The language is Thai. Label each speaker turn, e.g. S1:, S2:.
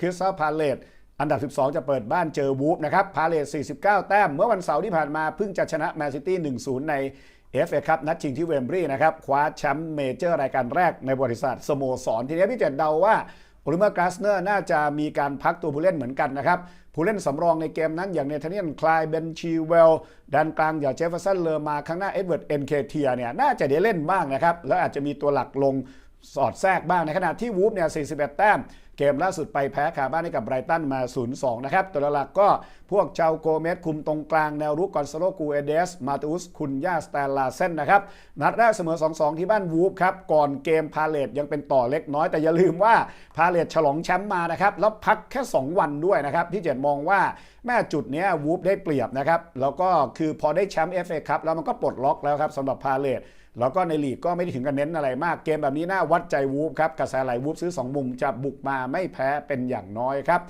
S1: คริสตัลพาเลตอันดับ 12 จะเปิดบ้านเจอวูฟนะครับพาเลต49 แต้ม เมื่อวันเสาร์ที่ผ่านมาเพิ่งจะชนะแมนซิตี้ 1-0 ใน FA ครับนัดชิงที่เวมบรีนะครับ คว้าแชมป์เมเจอร์รายการแรกในบริษัทสโมสร ทีนี้พี่เจดเดาว่าโอลิเมอร์กราสเนอร์น่าจะมีการพักตัวผู้เล่นเหมือนกันนะครับ ผู้เล่นสำรองในเกมนั้นอย่างเนธาเนียนคลายเบนชีเวลดันกลางอย่างเจฟเฟอร์สันเลอมาข้างหน้าเอ็ดเวิร์ดเอ็นเคเทียเนี่ยน่าจะได้เล่นบ้างนะครับแล้วอาจจะมีตัวหลักลงสอดแทรกบ้างในขณะที่วูฟเนี่ย41 แต้มเกมล่าสุดไปแพ้คาบ้านให้กับไบรตันมา 0-2 นะครับ ตัวหลักก็พวกเจ้าโกเมสคุมตรงกลางแนวรุกกอนซาโลกูเอเดส มาตูสคุณย่าสแตนลาเซนนะครับ นัดแรกเสมอ 2-2 ที่บ้านวูฟครับ ก่อนเกมพาเลตยังเป็นต่อเล็กน้อยแต่อย่าลืมว่าพาเลตฉลองแชมป์มานะครับ แล้วพักแค่ 2 วันด้วยนะครับที่เจ็ดมองว่าแม่จุดนี้วูฟได้เปรียบนะครับแล้วก็คือพอได้แชมป์เอฟเอคัพแล้วมันก็ปลดล็อกแล้วครับสำหรับพาเลตแล้วก็ในลีกก็ไม่ได้ถึงกับเน้นอะไรมากเกมแบบนี้น่าวัดใจวูฟครับกระแสไหลวูฟซื้อ 2 มุมจะบุกมาไม่แพ้เป็นอย่างน้อยครับ